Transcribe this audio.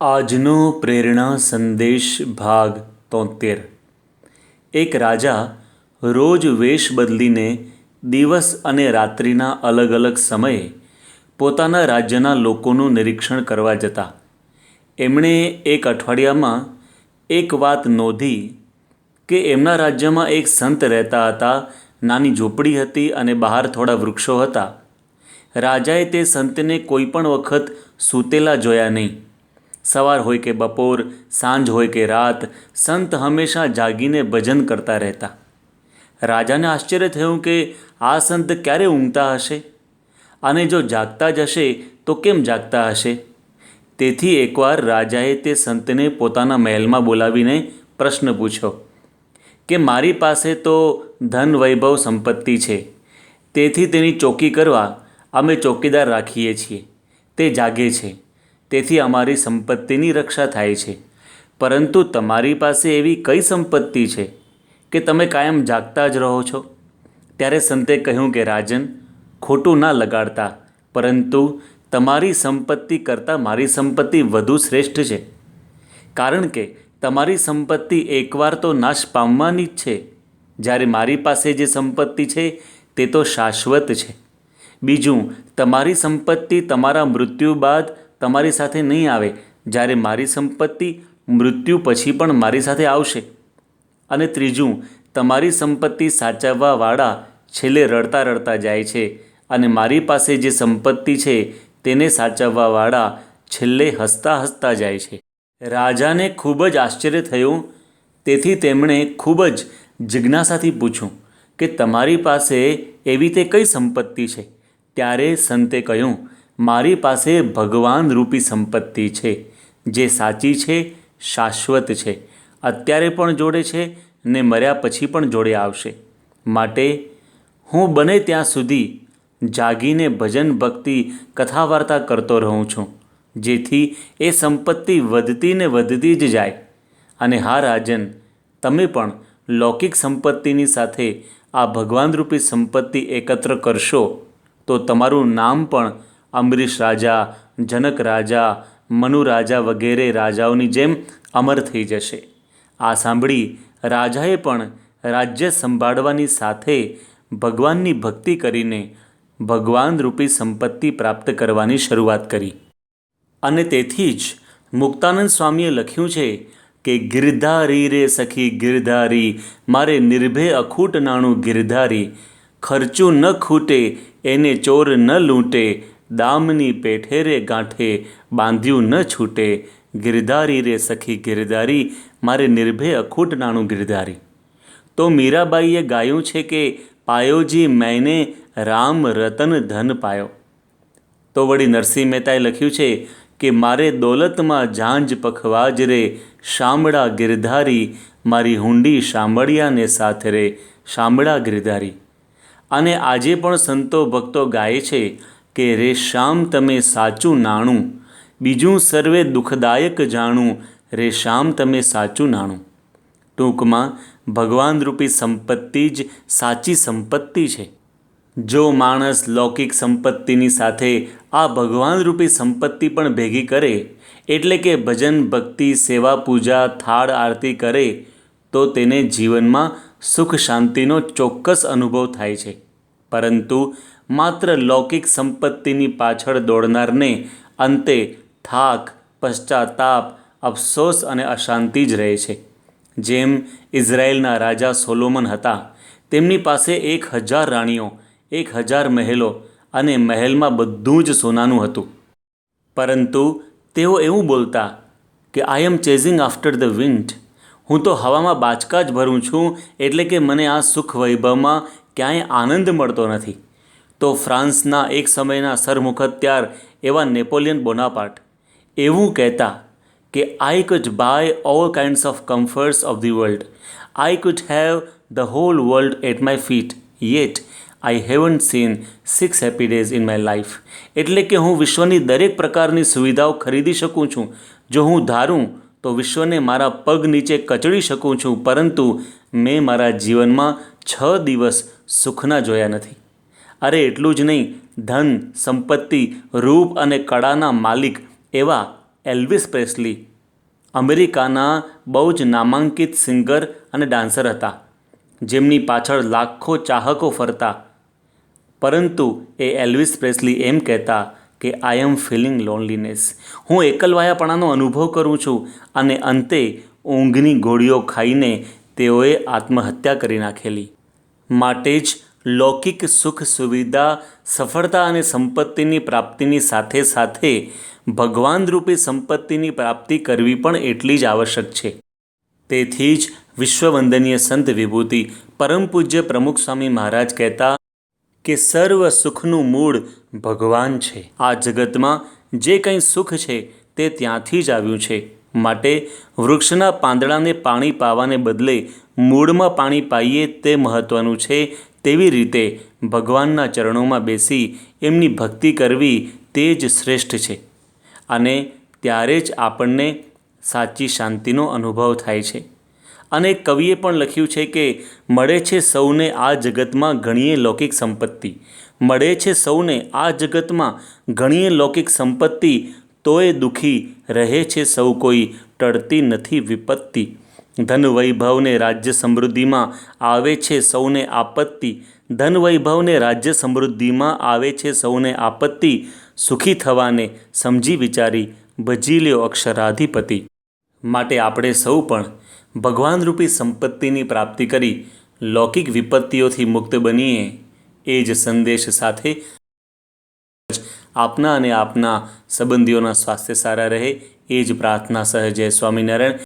આજનો પ્રેરણા સંદેશ ભાગ તોતેર. એક રાજા રોજ વેશ બદલીને દિવસ અને રાત્રિના અલગ અલગ સમયે પોતાના રાજ્યના લોકોનું નિરીક્ષણ કરવા જતા. એમણે એક અઠવાડિયામાં એક વાત નોંધી કે એમના રાજ્યમાં એક સંત રહેતા હતા, નાની ઝૂંપડી હતી અને બહાર થોડા વૃક્ષો હતા. રાજાએ તે સંતને કોઈ પણ વખત સૂતેલા જોયા નહીં. સવાર હોય કે બપોર, સાંજ હોય કે રાત, સંત હંમેશા જાગીને ભજન કરતા રહેતા. રાજાને આશ્ચર્ય થયું કે આ સંત ક્યારે ઊંઘતા હશે? અને જો જાગતા જ હશે, તો કેમ જાગતા હશે? તેથી એકવાર રાજાએ તે સંતને પોતાના મહેલમાં બોલાવીને પ્રશ્ન પૂછ્યો, કે મારી પાસે તો ધન વૈભવ સંપત્તિ છે. તેથી તેની ચોકી કરવા અમે ચોકીદાર રાખીએ છીએ. તે જાગે છે. તેથી અમારી સંપત્તિની રક્ષા થાય છે. પરંતુ તમારી પાસે એવી કઈ સંપત્તિ છે કે તમે કાયમ જાગતા જ રહો છો? ત્યારે સંતે કહ્યું કે, રાજન, ખોટું ના લગાડતા, પરંતુ તમારી સંપત્તિ કરતાં મારી સંપત્તિ વધુ શ્રેષ્ઠ છે. કારણ કે તમારી સંપત્તિ એકવાર તો નાશ પામવાની જ છે. જ્યારે મારી પાસે જે સંપત્તિ છે, તે તો શાશ્વત છે. બીજું, તમારી સંપત્તિ તમારા મૃત્યુ બાદ તમારી સાથે નહીં આવે, જ્યારે મારી સંપત્તિ મૃત્યુ પછી પણ મારી સાથે આવશે. અને ત્રીજું, તમારી સંપત્તિ સાચવવાવાળા છેલ્લે રડતા રડતા જાય છે અને મારી પાસે જે સંપત્તિ છે તેને સાચવવાવાળા છેલ્લે હસતા હસતા જાય છે. રાજાને ખૂબ જ આશ્ચર્ય થયું. તેથી તેમણે ખૂબ જ જિજ્ઞાસાથી પૂછ્યું કે તમારી પાસે એવી તે કઈ સંપત્તિ છે? ત્યારે સંતે કહ્યું મારી પાસે ભગવાન રૂપી સંપત્તિ છે, જે સાચી છે, શાશ્વત છે. અત્યારે પણ જોડે છે ને મર્યા પછી પણ જોડે આવશે. માટે હું બને ત્યાં સુધી જાગીને ભજન, ભક્તિ કથા વાર્તા કરતો રહું છું, જેથી એ સંપત્તિ વધતી ને વધતી જ જાય. અને હા, રાજન, તમે પણ લૌકિક સંપત્તિની સાથે આ ભગવાનરૂપી સંપત્તિ એકત્ર કરશો, તો તમારું નામ પણ અંબરીશ રાજા, જનક રાજા, મનુ રાજા વગેરે રાજાઓની જેમ અમર થઈ જશે. આ સાંભળી રાજાએ પણ રાજ્ય સંભાળવાની સાથે ભગવાનની ભક્તિ કરીને ભગવાન રૂપી સંપત્તિ પ્રાપ્ત કરવાની શરૂઆત કરી. અને તેથી જ મુક્તાનંદ સ્વામીએ લખ્યું છે કે, ગિરધારી રે સખી, ગિરધારી, મારે નિર્ભે અખૂટ નાણું ગિરધારી. ખર્ચું ન ખૂટે, એને ચોર ન લૂંટે. દામની પેઠે રે ગાંઠે, બાંધ્યું ન છૂટે. ગિરધારી રે સખી ગિરધારી, મારે નિર્ભે અખૂટ નાણું ગિરધારી. તો મીરાબાઈએ ગાયું છે કે પાયોજી મેને રામ રતન ધન પાયો. તો વળી નરસિંહ મહેતાએ લખ્યું છે કે, મારે દોલતમાં ઝાંઝ પખવાજ રે, શામળા ગિરધારી, મારી હુંડી શામળિયાને સાથ રે, શામળા ગિરધારી. અને આજે પણ સંતો ભક્તો ગાય છે કે રે શ્યામ તમે સાચું નાણું. બીજું સર્વે દુઃખદાયક જાણું. રે શ્યામ તમે સાચું નાણું. ટૂંકમાં, ભગવાન રૂપી સંપત્તિ જ સાચી સંપત્તિ છે. જો માણસ લૌકિક સંપત્તિની સાથે આ ભગવાન રૂપી સંપત્તિ પણ ભેગી કરે, એટલે કે ભજન, ભક્તિ, સેવા, પૂજા, થાળ, આરતી કરે, તો તેને જીવનમાં સુખ શાંતિનો ચોક્કસ અનુભવ થાય છે. પરંતુ માત્ર લૌકિક સંપત્તિની પાછળ દોડનારને અંતે થાક, પશ્ચાતાપ, અફસોસ અને અશાંતિ જ રહે છે. જેમ ઇઝરાયેલના રાજા સોલોમન હતા, તેમની પાસે એક હજાર રાણીઓ, એક હજાર મહેલો અને મહેલમાં બધું જ સોનાનું હતું. પરંતુ તેઓ એવું બોલતા કે I am chasing after the wind હું તો હવામાં બાચકા જ ભરું છું, એટલે કે મને આ સુખ વૈભવમાં ક્યાંય આનંદ મળતો નથી. તો ફ્રાન્સના એક સમયના સરમુખત્યાર એવા નેપોલિયન બોનાપાર્ટ. એવું કહેતા કે I could buy all kinds of comforts of the world I could have the whole world at my feet yet I haven't seen six happy days in my life એટલે કે, હું વિશ્વની દરેક પ્રકારની સુવિધાઓ ખરીદી શકું છું. જો હું ધારું, તો વિશ્વને મારા પગ નીચે કચડી શકું છું. પરંતુ મેં મારા જીવનમાં છ દિવસ સુખના જોયા નથી. અરે એટલું જ નહીં, ધન, સંપત્તિ, રૂપ અને કળાના માલિક એવા એલ્વિસ પ્રેસ્લી અમેરિકાના બહુ જ નામાંકિત સિંગર અને ડાન્સર હતા, જેમની પાછળ લાખો ચાહકો ફરતા. પરંતુ એ એલ્વિસ પ્રેસ્લી એમ કહેતા કે આઈ એમ ફિલિંગ લોનલીનેસ હું એકલવાયાપણાનો અનુભવ કરું છું અને અંતે ઊંઘની ગોળીઓ ખાઈને તેઓએ આત્મહત્યા કરી નાખેલી. માટે જ લૌકિક સુખ સુવિધા, સફળતા અને સંપત્તિની પ્રાપ્તિની સાથે સાથે ભગવાન રૂપી સંપત્તિની પ્રાપ્તિ કરવી પણ એટલી જ આવશ્યક છે. તેથી જ વિશ્વવંદનીય સંત વિભૂતિ પરમ પૂજ્ય પ્રમુખ સ્વામી મહારાજ કહેતા કે સર્વ સુખનું મૂળ ભગવાન છે. આ જગતમાં જે કંઈ સુખ છે તે ત્યાંથી જ આવ્યું છે. માટે વૃક્ષના પાંદડાને પાણી પાવાને બદલે મૂળમાં પાણી પાઈએ તે મહત્ત્વનું છે તેવી રીતે ભગવાનના ચરણોમાં બેસી એમની ભક્તિ કરવી તે જ શ્રેષ્ઠ છે. અને ત્યારે જ આપણને સાચી શાંતિનો અનુભવ થાય છે. અને કવિએ પણ લખ્યું છે કે, મળે છે સૌને આ જગતમાં ઘણીએ લૌકિક સંપત્તિ. મળે છે સૌને આ જગતમાં ઘણીએ લૌકિક સંપત્તિ. તોય દુઃખી રહે છે સૌ કોઈ. ટળતી નથી વિપત્તિ. ધન વૈભવને રાજ્ય સમૃદ્ધિમાં આવે છે સૌને આપત્તિ. ધન વૈભવને રાજ્ય સમૃદ્ધિમાં આવે છે સૌને આપત્તિ. સુખી થવાને સમજી વિચારી ભજી લ્યો અક્ષરાધિપતિ. માટે આપણે સૌ પણ ભગવાન રૂપી સંપત્તિની પ્રાપ્તિ કરી લૌકિક વિપત્તિઓથી મુક્ત બનીએ. એ જ સંદેશ સાથે આપના અને આપના સંબંધીઓના સ્વાસ્થ્ય સારા રહે. એ જ પ્રાર્થના સહજે સ્વામિનારાયણ